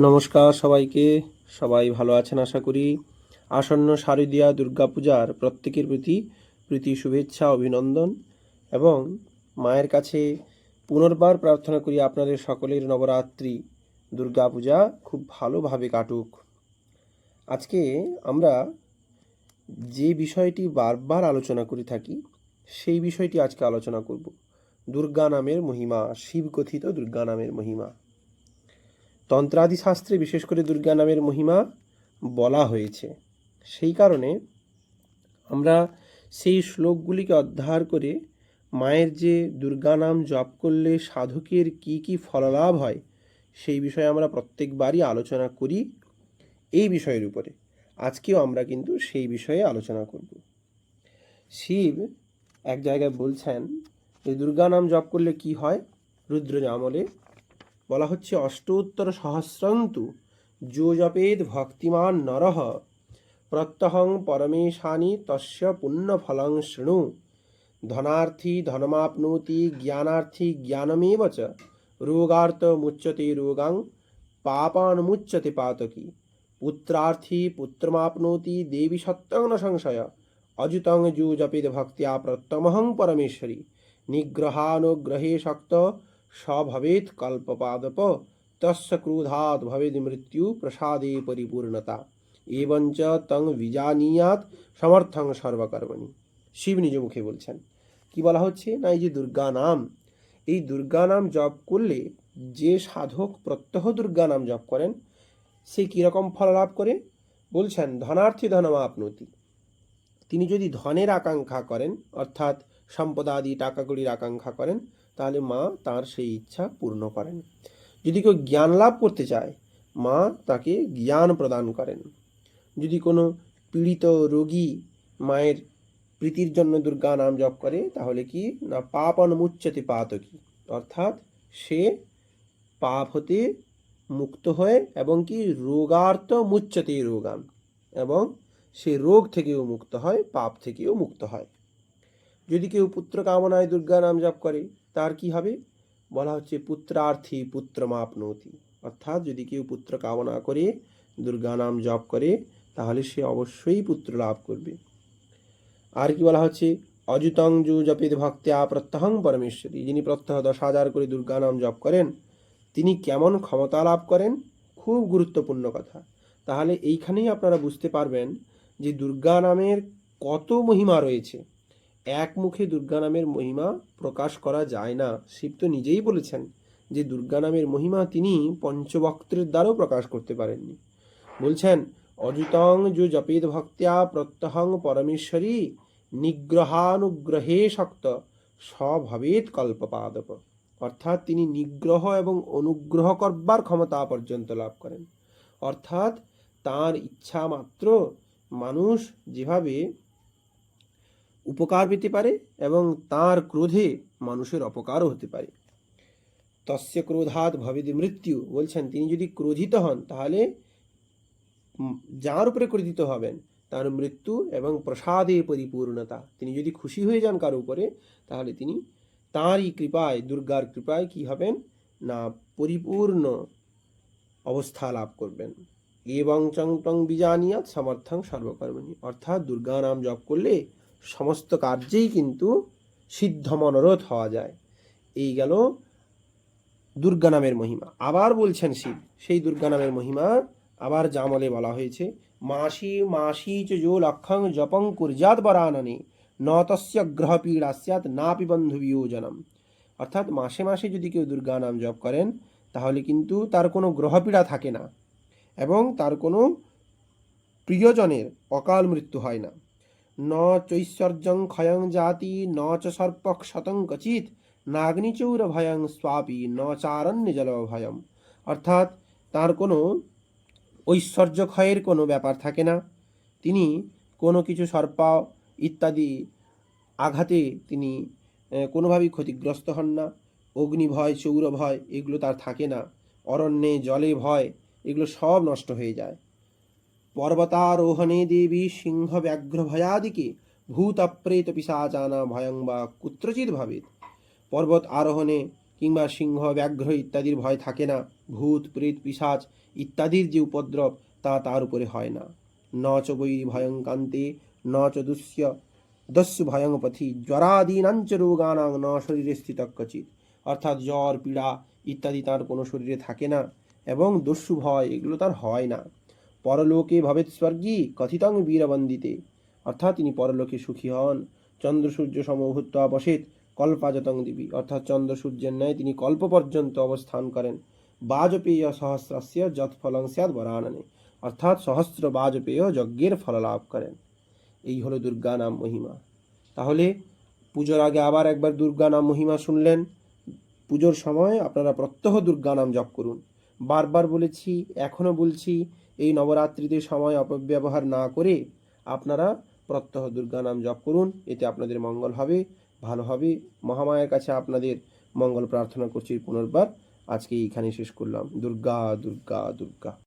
নমস্কার সবাইকে। সবাই ভালো আছেন আশা করি। আসন্ন শারদীয়া দুর্গাপূজার প্রত্যেকের প্রতি প্রীতি, শুভেচ্ছা, অভিনন্দন এবং মায়ের কাছে পুনর্বার প্রার্থনা করি আপনাদের সকলের নবরাত্রি। দুর্গাপূজা খুব ভালোভাবে কাটুক। আজকে আমরা যে বিষয়টি বারবার আলোচনা করে থাকি, সেই বিষয়টি আজকে আলোচনা করব। দুর্গা নামের মহিমা, শিবকথিত দুর্গা নামের মহিমা। তন্ত্রাদি শাস্ত্রে বিশেষ করে দুর্গা নামের মহিমা বলা হয়েছে। সেই কারণে আমরা সেই শ্লোকগুলিকে অধ্যায় করে মায়ের যে দুর্গা নাম জপ করলে সাধকের কি কি ফললাভ হয়, সেই বিষয়ে আমরা প্রত্যেকবারই আলোচনা করি এই বিষয়ের উপরে। আজকেও আমরা কিন্তু সেই বিষয়ে আলোচনা করব। শিব এক জায়গায় বলছেন যে, দুর্গা নাম জপ করলে কি হয়? রুদ্র আমলে বলা হচ্ছে, অষ্টোত্তর সহস্রন্তু যো জপেদ ভক্তিমান নরহ। প্রত্যহং পরমেশানি তস্য পুণ্যফলং শৃণু। ধনার্থী ধনমাপ্নোতি জ্ঞানার্থী জ্ঞানমেব চ। রোগার্থ মুচ্যতে রোগাং পাপানুমুচ্যতে পাতকি। পুত্রার্থী পুত্রমাপ্নোতি দেবী সত্যং ন সংশয়। অযুতং যুজপেদ ভক্তিয়া প্রত্যমহং পরমেশ্বরী। নিগ্রহানুগ্রহে শক্ত স্বভবেত কল্পপাদপ, তস্য ক্রোধাৎ ভবেদ মৃত্যু প্রসাদে পরিপূর্ণতা। এবঞ্চ তং বিজানীয়াত সমর্থং সর্বকর্মণি। শিব নিজ মুখে বলছেন, কি বলা হচ্ছে? না, এই যে দুর্গা নাম এই দুর্গা নাম জপ করলে যে সাধক প্রত্যহ দুর্গা নাম জপ করেন, সে কীরকম ফল লাভ করে? বলছেন, ধনার্থী ধনমাপনতি তিনি যদি ধনের আকাঙ্ক্ষা করেন, অর্থাৎ সম্পদাদি টাকা কড়ির আকাঙ্ক্ষা করেন তাহলে মা তার সেই ইচ্ছা পূর্ণ করেন। যদি কেউ জ্ঞান লাভ করতে চায়, মা তাকে জ্ঞান প্রদান করেন। যদি কোনো পীড়িত রোগী মায়ের প্রীতির জন্য দুর্গা নাম জপ করে, তাহলে কি না পাপ অনুমুচ্যতে পাতকি? অর্থাৎ সে পাপ হতে মুক্ত হয়ে এবং কি রোগার্ত মুচ্যতে রোগান এবং সে রোগ থেকেও মুক্ত হয়, পাপ থেকেও মুক্ত হয়। যদি কেউ পুত্র কামনায় দুর্গা নাম জপ করে তার কি হবে? বলা হচ্ছে, পুত্রার্থী পুত্র মাপনতি অর্থাৎ যদি কেউ পুত্র কামনা করে, দুর্গা নাম জপ করে, তাহলে সে অবশ্যই পুত্র লাভ করবে। আর কি বলা হচ্ছে? অযুতং যু জপিত ভক্ত্যা প্রত্যহং পরমেশ্বরী। যিনি প্রত্যহ দশ হাজার করে দুর্গা নাম জপ করেন, তিনি কেমন ক্ষমতা লাভ করেন? খুব গুরুত্বপূর্ণ কথা। তাহলে এইখানেই আপনারা বুঝতে পারবেন যে দুর্গা নামের কত মহিমা রয়েছে। এক মুখে দুর্গা নামের মহিমা প্রকাশ করা যায় না। শিব তো নিজেই বলেছেন যে দুর্গা নামের মহিমা তিনি পঞ্চবক্ত্রের দ্বারাও প্রকাশ করতে পারেননি। বলছেন, অযুতং যো জপেদ ভক্ত্যা প্রত্যহং পরমেশ্বরী নিগ্রহানুগ্রহে শক্ত স্বভাবেত কল্পপাদপ। অর্থাৎ তিনি নিগ্রহ এবং অনুগ্রহ করবার ক্ষমতা পর্যন্ত লাভ করেন। অর্থাৎ তার ইচ্ছা মাত্র মানুষ যেভাবে উপকার পেতে পারে এবং তার ক্রোধে মানুষের অপকারও হতে পারে। তস্য ক্রোধাত ভবেদ মৃত্যু বলছেন, তিনি যদি ক্রোধিত হন, তাহলে যার উপরে ক্রোধিত হবেন, তার মৃত্যু এবং প্রসাদে পরিপূর্ণতা। তিনি যদি খুশি হয়ে যান কারও উপরে, তাহলে তিনি তাঁরই কৃপায়, দুর্গার কৃপায় কি হবেন? না, পরিপূর্ণ অবস্থা লাভ করবেন। এবং চং টং বিজানিয়াত সমর্থং সর্বকর্মণী। অর্থাৎ দুর্গা নাম জপ করলে সমস্ত কার্যেই কিন্তু সিদ্ধ মনোরথ হওয়া যায়। এই গেল দুর্গা নামের মহিমা। আবার বলছেন শিব, সেই দুর্গা নামের মহিমা আবার জামলে বলা হয়েছে। মাসি মাসি চ যো লক্ষং জপং কুর্জাত বরাননে, ন তস্য গ্রহ পীড়া স্যাৎ নাপি বন্ধু বিয়োজনম। অর্থাৎ মাসে মাসে যদি কেউ দুর্গা নাম জপ করেন, তাহলে কিন্তু তার কোনো গ্রহপীড়া থাকে না এবং তার কোনো প্রিয়জনের অকাল মৃত্যু হয় না। ন ক্ষয়ং জাতি ন চ সর্প শতং কচিত নাগ্নিচৌর ভয়ং স্বাপি ন চারণ্য জল ভয়ম অর্থাৎ তার কোনো ঐশ্বর্য ক্ষয়ের কোনো ব্যাপার থাকে না। তিনি কোনো কিছু সর্পা ইত্যাদি আঘাতে তিনি কোনোভাবেই ক্ষতিগ্রস্ত হন না। অগ্নি ভয় চৌর ভয় এগুলো তার থাকে না। অরণ্যে জলে ভয়, এগুলো সব নষ্ট হয়ে যায়। পর্বতারোহণে দেবী সিংহ ব্যাঘ্র ভয়াদিকে ভূত প্রেত পিসাচানা ভয়ং বা কুত্রচিৎ ভাবেত। পর্বত আরোহণে কিংবা সিংহ ব্যাঘ্র ইত্যাদির ভয় থাকে না, ভূত, প্রেত, পিসাচ ইত্যাদির যে উপদ্রব, তা তার উপরে হয় না। ন চ বৈ ভয়ঙ্কান্তে ন চ দুস্য, দস্যু ভয়ং পথি, জ্বরাদীনাঞ্চ রোগানাং, ন শরীরে স্থিত কচিত অর্থাৎ জ্বর, পীড়া ইত্যাদি তার কোনো শরীরে থাকে না এবং দস্যু ভয় এগুলো তার হয় না। পরলোকে ভবেত স্বর্গী কথিতং বীরবন্দিতে। অর্থাৎ তিনি পরলোকে সুখী হন। চন্দ্র সূর্য সমভূত্ব বসেত কল্পাজতং দেবী। অর্থাৎ চন্দ্র সূর্যের ন্যায় তিনি কল্প পর্যন্ত অবস্থান করেন। বাজপেয় সহস্রস্য যৎফলং স্যাদ বরাননে। অর্থাৎ সহস্র বাজপেয় যজ্ঞের ফল লাভ করেন। এই হলো দুর্গা নাম মহিমা। তাহলে পুজোর আগে আবার একবার দুর্গা নাম মহিমা শুনলেন। পুজোর সময় আপনারা প্রত্যহ দুর্গা নাম জপ করুন। বারবার বলেছি এখনও বলছি এই নবরাত্রিতে সময় অপব্যবহার না করে আপনারা প্রত্যহ দুর্গা নাম জপ করুন, এতে আপনাদের মঙ্গল হবে, ভালো হবে। মহামায়ের কাছে আপনাদের মঙ্গল প্রার্থনা করছি পুনর্বার। আজকে এইখানে শেষ করলাম। দুর্গা দুর্গা দুর্গা।